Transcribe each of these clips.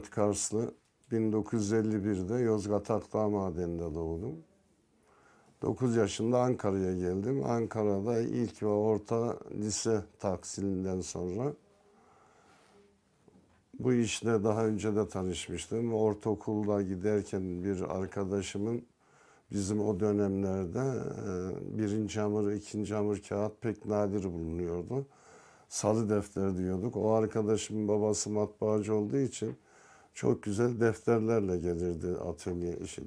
Mehmet Karslı. 1951'de Yozgat Akdağ Madeni'nde doğdum. 9 yaşında Ankara'ya geldim. Ankara'da ilk ve orta lise tahsilinden sonra bu işle daha önce de tanışmıştım. Ortaokulda giderken bir arkadaşımın bizim o dönemlerde e, birinci hamur, ikinci hamur kağıt pek nadir bulunuyordu. Sarı defter diyorduk. O arkadaşımın babası matbaacı olduğu için çok güzel defterlerle gelirdi atölye işi,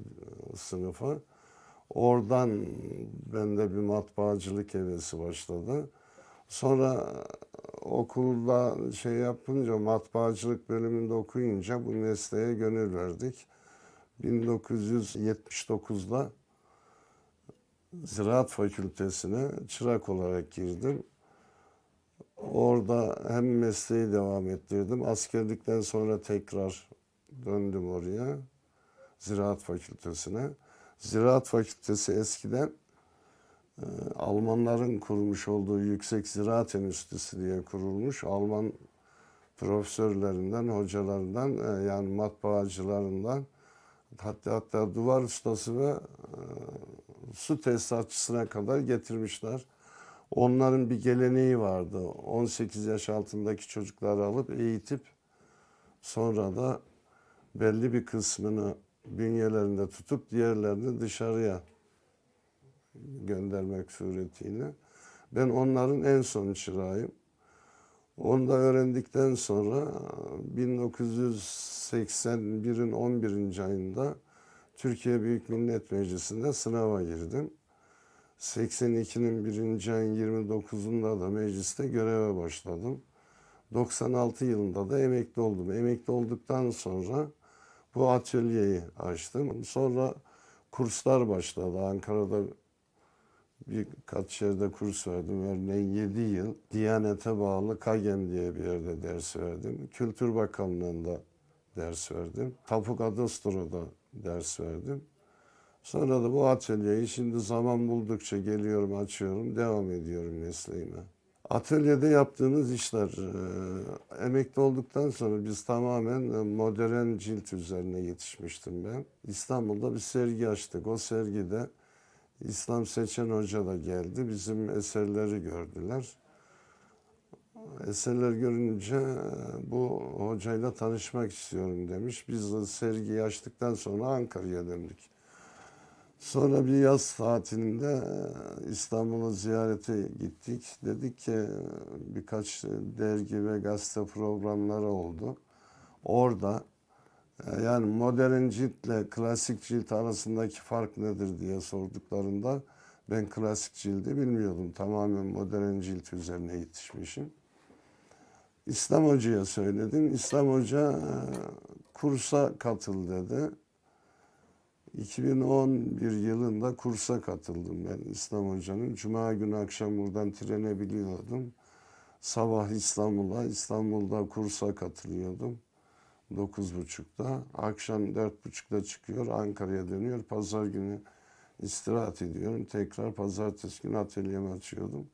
sınıfa. Oradan bende bir matbaacılık hevesi başladı. Sonra okulda şey yapınca matbaacılık bölümünde okuyunca bu mesleğe gönül verdik. 1979'da Ziraat Fakültesine çırak olarak girdim. Orada hem mesleği devam ettirdim. Askerlikten sonra tekrar döndüm oraya. Ziraat Fakültesine. Ziraat Fakültesi eskiden e, Almanların kurmuş olduğu Yüksek Ziraat Enstitüsü diye kurulmuş. Alman profesörlerinden, hocalarından e, yani matbaacılarından hatta hatta duvar ustası ve e, su tesisatçısına kadar getirmişler. Onların bir geleneği vardı. 18 yaş altındaki çocukları alıp eğitip sonra da belli bir kısmını bünyelerinde tutup diğerlerini dışarıya göndermek suretiyle. Ben onların en son çırağıyım. Onu da öğrendikten sonra 1981'in 11. ayında Türkiye Büyük Millet Meclisi'nde sınava girdim. 82'nin 1. ayın 29'unda da mecliste göreve başladım. 96 yılında da emekli oldum. Emekli olduktan sonra bu atölyeyi açtım. Sonra kurslar başladı. Ankara'da birkaç yerde kurs verdim. Örneğin 7 yıl Diyanet'e bağlı Kagem diye bir yerde ders verdim. Kültür Bakanlığı'nda ders verdim. Tapuk Adastro'da ders verdim. Sonra da bu atölyeyi şimdi zaman buldukça geliyorum, açıyorum, devam ediyorum mesleğime. Atölyede yaptığımız işler, e, emekli olduktan sonra biz tamamen e, modern cilt üzerine yetişmiştim ben. İstanbul'da bir sergi açtık. O sergide İslam Seçen Hoca da geldi. Bizim eserleri gördüler. Eserler görünce e, bu hocayla tanışmak istiyorum demiş. Biz de sergiyi açtıktan sonra Ankara'ya döndük. Sonra bir yaz tatilinde e, İstanbul'a ziyarete gittik. Dedik ki e, birkaç dergi ve gazete programları oldu. Orada e, yani modern ciltle klasik cilt arasındaki fark nedir diye sorduklarında ben klasik cildi bilmiyordum. Tamamen modern cilt üzerine yetişmişim. İslam Hoca'ya söyledim. İslam Hoca kursa katıl dedi. 2011 yılında kursa katıldım ben İslam Hoca'nın. Cuma günü akşam buradan trene biniyordum. Sabah İstanbul'a, İstanbul'da kursa katılıyordum. 9.30'da. Akşam 4.30'da çıkıyor, Ankara'ya dönüyor. Pazar günü istirahat ediyorum. Tekrar pazartesi günü atölyemi açıyordum.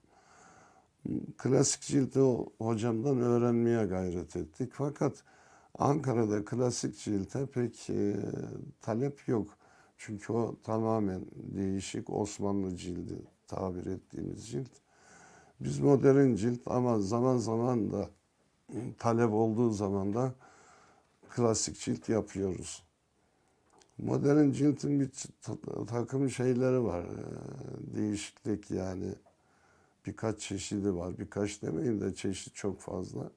Klasik cildi hocamdan öğrenmeye gayret ettik. Fakat Ankara'da klasik cilte pek e, talep yok. Çünkü o tamamen değişik Osmanlı cildi tabir ettiğimiz cilt. Biz modern cilt ama zaman zaman da talep olduğu zaman da klasik cilt yapıyoruz. Modern ciltin bir takım şeyleri var. Değişiklik yani birkaç çeşidi var. Birkaç demeyeyim de çeşit çok fazla.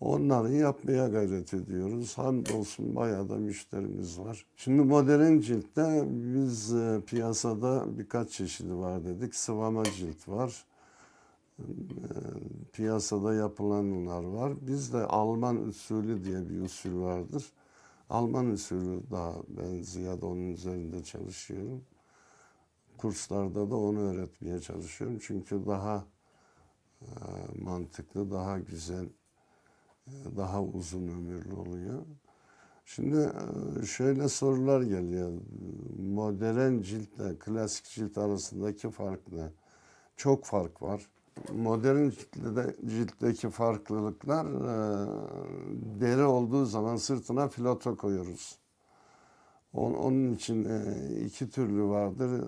Onları yapmaya gayret ediyoruz. Hamdolsun bayağı da müşterimiz var. Şimdi modern ciltte biz e, piyasada birkaç çeşidi var dedik. Sıvama cilt var. E, piyasada yapılanlar var. Bizde Alman usulü diye bir usul vardır. Alman usulü daha ben ziyade onun üzerinde çalışıyorum. Kurslarda da onu öğretmeye çalışıyorum. Çünkü daha e, mantıklı, daha güzel daha uzun ömürlü oluyor. Şimdi e, şöyle sorular geliyor. Modern ciltle klasik cilt arasındaki fark ne? Çok fark var. Modern ciltte, ciltteki farklılıklar e, deri olduğu zaman sırtına filato koyuyoruz. On- Onun için e, iki türlü vardır.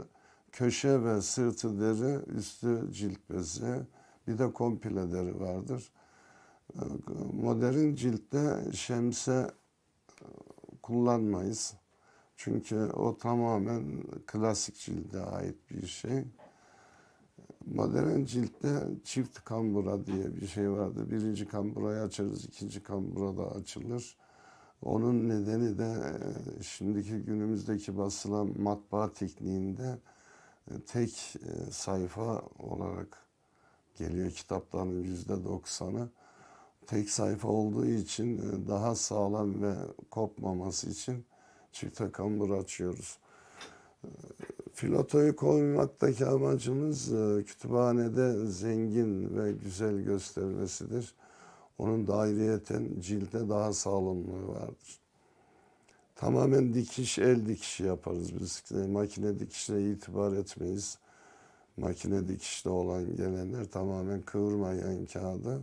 Köşe ve sırtı deri, üstü cilt bezi. Bir de komple deri vardır. Modern ciltte şemse e, kullanmayız. Çünkü o tamamen klasik cilde ait bir şey. Modern ciltte çift kambura diye bir şey vardı. Birinci kamburayı açarız, ikinci kambura da açılır. Onun nedeni de e, şimdiki günümüzdeki basılan matbaa tekniğinde e, tek sayfa olarak geliyor kitapların yüzde doksanı. Tek sayfa olduğu için e, daha sağlam ve kopmaması için çifte kambur açıyoruz. Filotoyu koymaktaki amacımız e, kütüphanede zengin ve güzel göstermesidir. Onun da ayrıyeten cilde daha sağlamlığı vardır. Tamamen dikiş, el dikişi yaparız biz. E, Makine dikişine itibar etmeyiz. Makine dikişte olan gelenler tamamen kıvırmayan kağıdı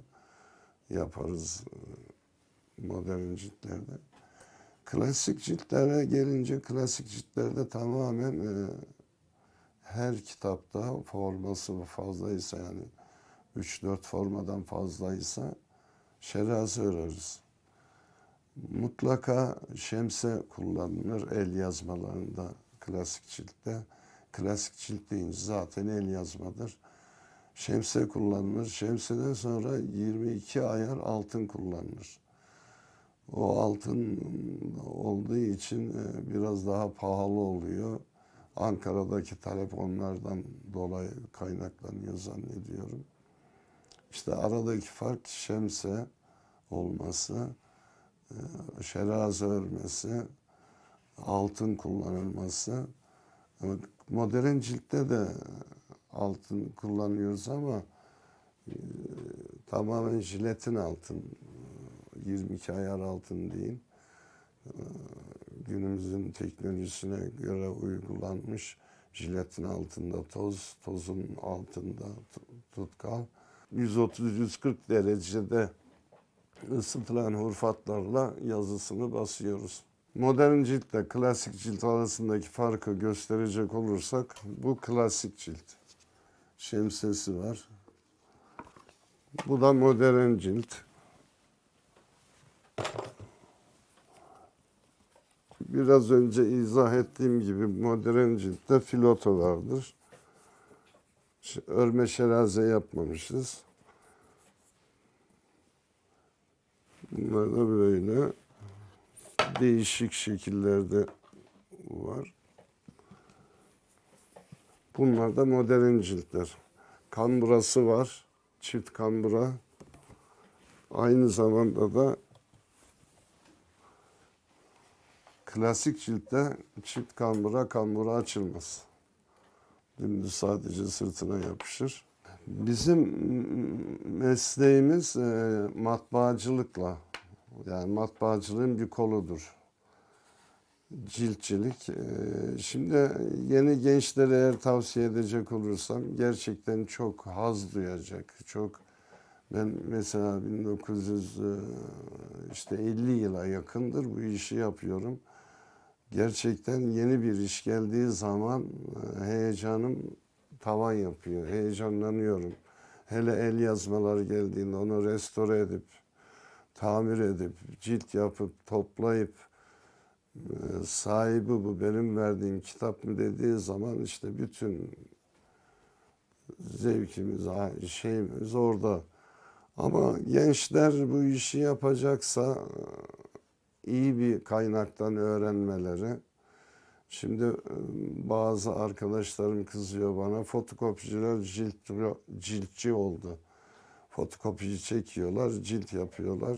yaparız e, modern ciltlerde. Klasik ciltlere gelince klasik ciltlerde tamamen e, her kitapta forması fazlaysa yani 3-4 formadan fazlaysa şerazı öreriz. Mutlaka şemse kullanılır el yazmalarında klasik ciltte. Klasik cilt deyince zaten el yazmadır. Şemse kullanılır. Şemseden sonra 22 ayar altın kullanılır. O altın olduğu için e, biraz daha pahalı oluyor. Ankara'daki talep onlardan dolayı kaynaklanıyor zannediyorum. İşte aradaki fark şemse olması, e, şeraz örmesi, altın kullanılması. Modern ciltte de altın kullanıyoruz ama e, tamamen jiletin altın. 22 ayar altın değil. Ee, Günümüzün teknolojisine göre uygulanmış jiletin altında toz, tozun altında tu- tutkal. 130-140 derecede ısıtılan hurfatlarla yazısını basıyoruz. Modern ciltle klasik cilt arasındaki farkı gösterecek olursak bu klasik cilt. Şemsesi var. Bu da modern cilt. Biraz önce izah ettiğim gibi modern ciltte filoto vardır. Örme şeraze yapmamışız. Bunlar da böyle değişik şekillerde var. Bunlar da modern ciltler. Kamburası var. Çift kambura. Aynı zamanda da Klasik ciltte çift kambura kambura açılmaz. Dümdüz sadece sırtına yapışır. Bizim mesleğimiz e, matbaacılıkla, yani matbaacılığın bir koludur. Ciltçilik. E, şimdi yeni gençlere eğer tavsiye edecek olursam gerçekten çok haz duyacak, çok ben mesela 1900 e, işte 50 yıla yakındır bu işi yapıyorum. Gerçekten yeni bir iş geldiği zaman e, heyecanım tavan yapıyor. Heyecanlanıyorum. Hele el yazmaları geldiğinde onu restore edip, tamir edip, cilt yapıp, toplayıp sahibi bu benim verdiğim kitap mı dediği zaman işte bütün zevkimiz, şeyimiz orada. Ama gençler bu işi yapacaksa iyi bir kaynaktan öğrenmeleri. Şimdi e, bazı arkadaşlarım kızıyor bana. Fotokopiciler cilt, ciltçi oldu. Fotokopici çekiyorlar, cilt yapıyorlar.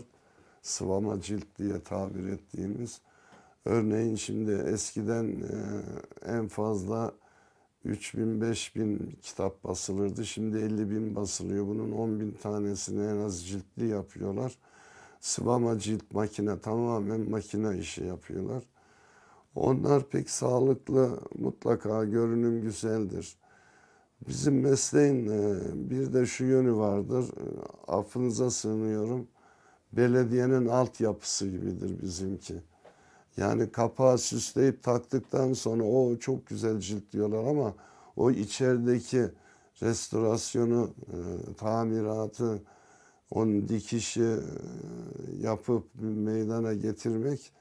Sıvama cilt diye tabir ettiğimiz. Örneğin şimdi eskiden en fazla 3000 5000 kitap basılırdı. Şimdi 50 bin basılıyor. Bunun 10 bin tanesini en az ciltli yapıyorlar. Sıvama cilt makine tamamen makine işi yapıyorlar. Onlar pek sağlıklı, mutlaka görünüm güzeldir. Bizim mesleğin bir de şu yönü vardır. Affınıza sığınıyorum. Belediyenin altyapısı gibidir bizimki. Yani kapağı süsleyip taktıktan sonra o çok güzel ciltliyorlar ama o içerideki restorasyonu, e, tamiratı, onun dikişi e, yapıp meydana getirmek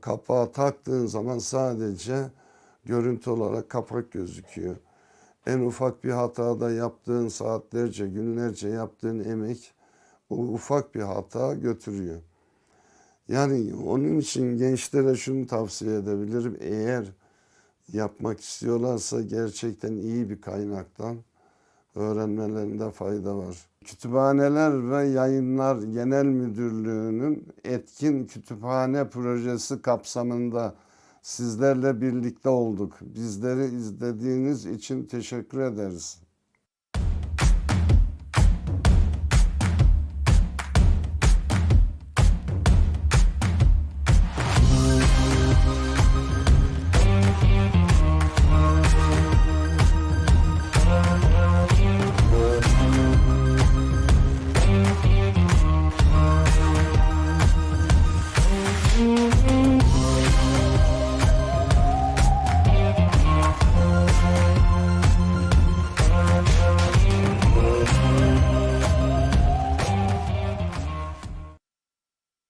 kapağı taktığın zaman sadece görüntü olarak kapak gözüküyor. En ufak bir hatada yaptığın saatlerce, günlerce yaptığın emek o ufak bir hata götürüyor. Yani onun için gençlere şunu tavsiye edebilirim. Eğer yapmak istiyorlarsa gerçekten iyi bir kaynaktan öğrenmelerinde fayda var. Kütüphaneler ve Yayınlar Genel Müdürlüğü'nün etkin kütüphane projesi kapsamında sizlerle birlikte olduk. Bizleri izlediğiniz için teşekkür ederiz.